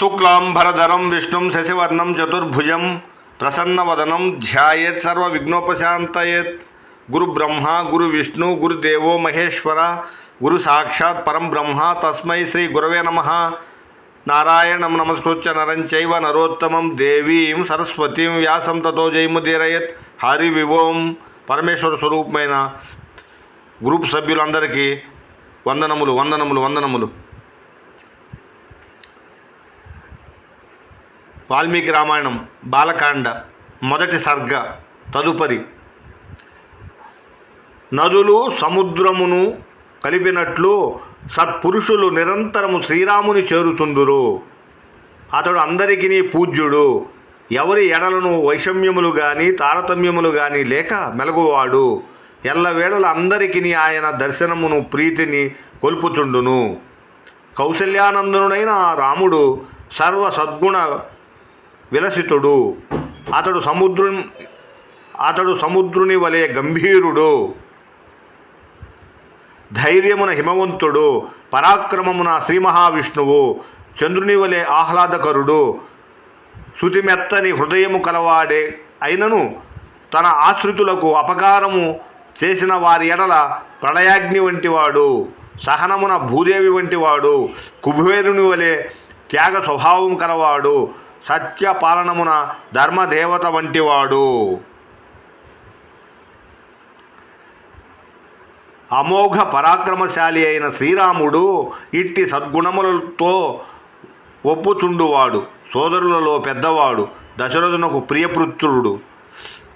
శుక్లాంబరధరం విష్ణుం శశివర్ణం చతుర్భుజం ప్రసన్నవదనం ధ్యాయేత్ సర్వ విఘ్నోపశాంతయేత్ గురు బ్రహ్మ గురు విష్ణు గురుదేవో మహేశ్వర గురు సాక్షాత్ పరం బ్రహ్మ తస్మై శ్రీ గురవే నమ. నారాయణం నమస్కృత్య నరంచైవ నరోత్తమం దేవీం సరస్వతీం వ్యాసం తతో జయముదీరయత్ హరి వివోం పరమేశ్వర స్వరూపమైన గ్రూప్ సభ్యులందరికీ వందనములు వందనములు వందనములు. వాల్మీకి రామాయణం బాలకాండ మొదటి సర్గ తదుపరి. నదులు సముద్రమును కలిపినట్లు సత్పురుషులు నిరంతరము శ్రీరాముని చేరుతుందురు అతడు అందరికీ పూజ్యుడు. ఎవరి ఎడలను వైషమ్యములు గాని తారతమ్యములు గాని లేక మెలగువాడు ఎల్లవేళల అందరికీ ఆయన దర్శనమును ప్రీతిని కొల్పుచుండును కౌశల్యానందనుడైన ఆ రాముడు సర్వ సద్గుణ విలసితుడు. అతడు సముద్రు అతడు సముద్రుని వలె గంభీరుడు. ధైర్యమున హిమవంతుడు పరాక్రమమున శ్రీ మహావిష్ణువు చంద్రుని వలె ఆహ్లాదకరుడు. శృతిమెత్తని హృదయము కలవాడే అయినను తన ఆశ్రితులకు అపకారము చేసిన వారి ఎడల ప్రళయాగ్ని వంటివాడు సహనమున భూదేవి వంటివాడు కుబేరుని వలె త్యాగ స్వభావం కలవాడు. సత్య పాలనమున ధర్మదేవత వంటివాడు. అమోఘ పరాక్రమశాలి అయిన శ్రీరాముడు ఇట్టి సద్గుణములతో ఒప్పుచుండువాడు. సోదరులలో పెద్దవాడు. దశరథునకు ప్రియపుత్రుడు.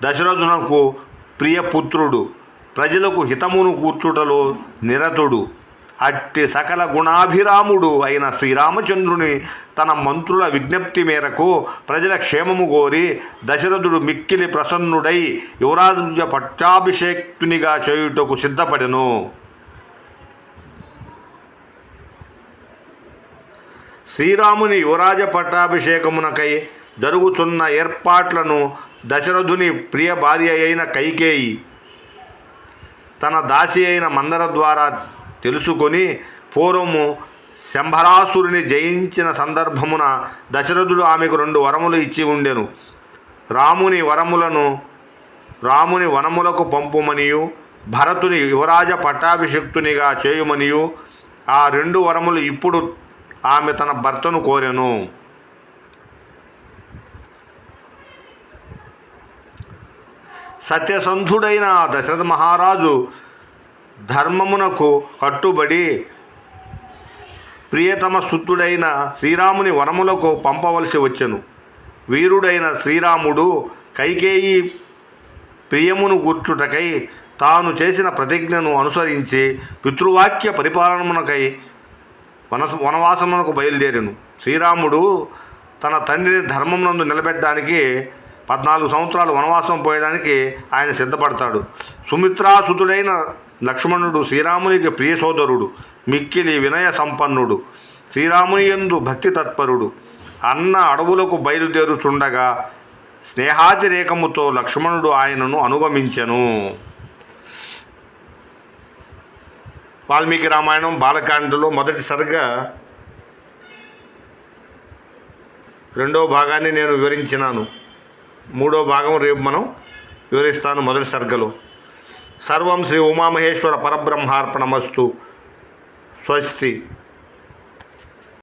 దశరథునకు ప్రియపుత్రుడు. ప్రజలకు హితమును కూర్చుటలో నిరతుడు. అట్టి సకల గుణాభిరాముడు అయిన శ్రీరామచంద్రుని తన మంత్రుల విజ్ఞప్తి మేరకు ప్రజల క్షేమము కోరి దశరథుడు మిక్కిలి ప్రసన్నుడై యువరాజు పట్టాభిషేక్తునిగా చేయుటకు సిద్ధపడెను. శ్రీరాముని యువరాజ పట్టాభిషేకమునకై జరుగుతున్న ఏర్పాట్లను దశరథుని ప్రియ భార్య అయిన కైకేయి తన దాసి అయిన మందర ద్వారా తెలుసుకొని పూర్వము శంభరాసురుని జయించిన సందర్భమున దశరథుడు ఆమెకు రెండు వరములు ఇచ్చి ఉండెను. రాముని వరములను రాముని వనములకు పంపుమనియు భరతుని యువరాజ పట్టాభిషిక్తునిగా చేయుమనియు ఆ రెండు వరములు ఇప్పుడు ఆమె తన భర్తను కోరెను. సత్యసంధుడైన దశరథ మహారాజు ధర్మమునకు కట్టుబడి ప్రియతమ సుతుడైన శ్రీరాముని వనములకు పంపవలసి వచ్చెను. వీరుడైన శ్రీరాముడు కైకేయి ప్రియమును గుర్చుటకై తాను చేసిన ప్రతిజ్ఞను అనుసరించి పితృవాక్య పరిపాలనమునకై వన వనవాసమునకు బయలుదేరెను. శ్రీరాముడు తన తండ్రిని ధర్మమునందు నిలబెట్టడానికి పద్నాలుగు సంవత్సరాలు వనవాసం పోయడానికి ఆయన సిద్ధపడతాడు. సుమిత్రాసుతుడైన లక్ష్మణుడు శ్రీరామునికి ప్రియ సోదరుడు మిక్కిలి వినయ సంపన్నుడు శ్రీరాముని యందు భక్తి తత్పరుడు. అన్న అడవులకు బయలుదేరుచుండగా స్నేహాతిరేకముతో లక్ష్మణుడు ఆయనను అనుగమించెను. వాల్మీకి రామాయణం బాలకాండలో మొదటి సరిగా రెండో భాగాన్ని నేను వివరించినాను. మూడో భాగం రేపు మనం వివరిస్తాను మొదటి సర్గలు. సర్వం శ్రీ ఉమామహేశ్వర పరబ్రహ్మార్పణమస్తు. స్వస్తి.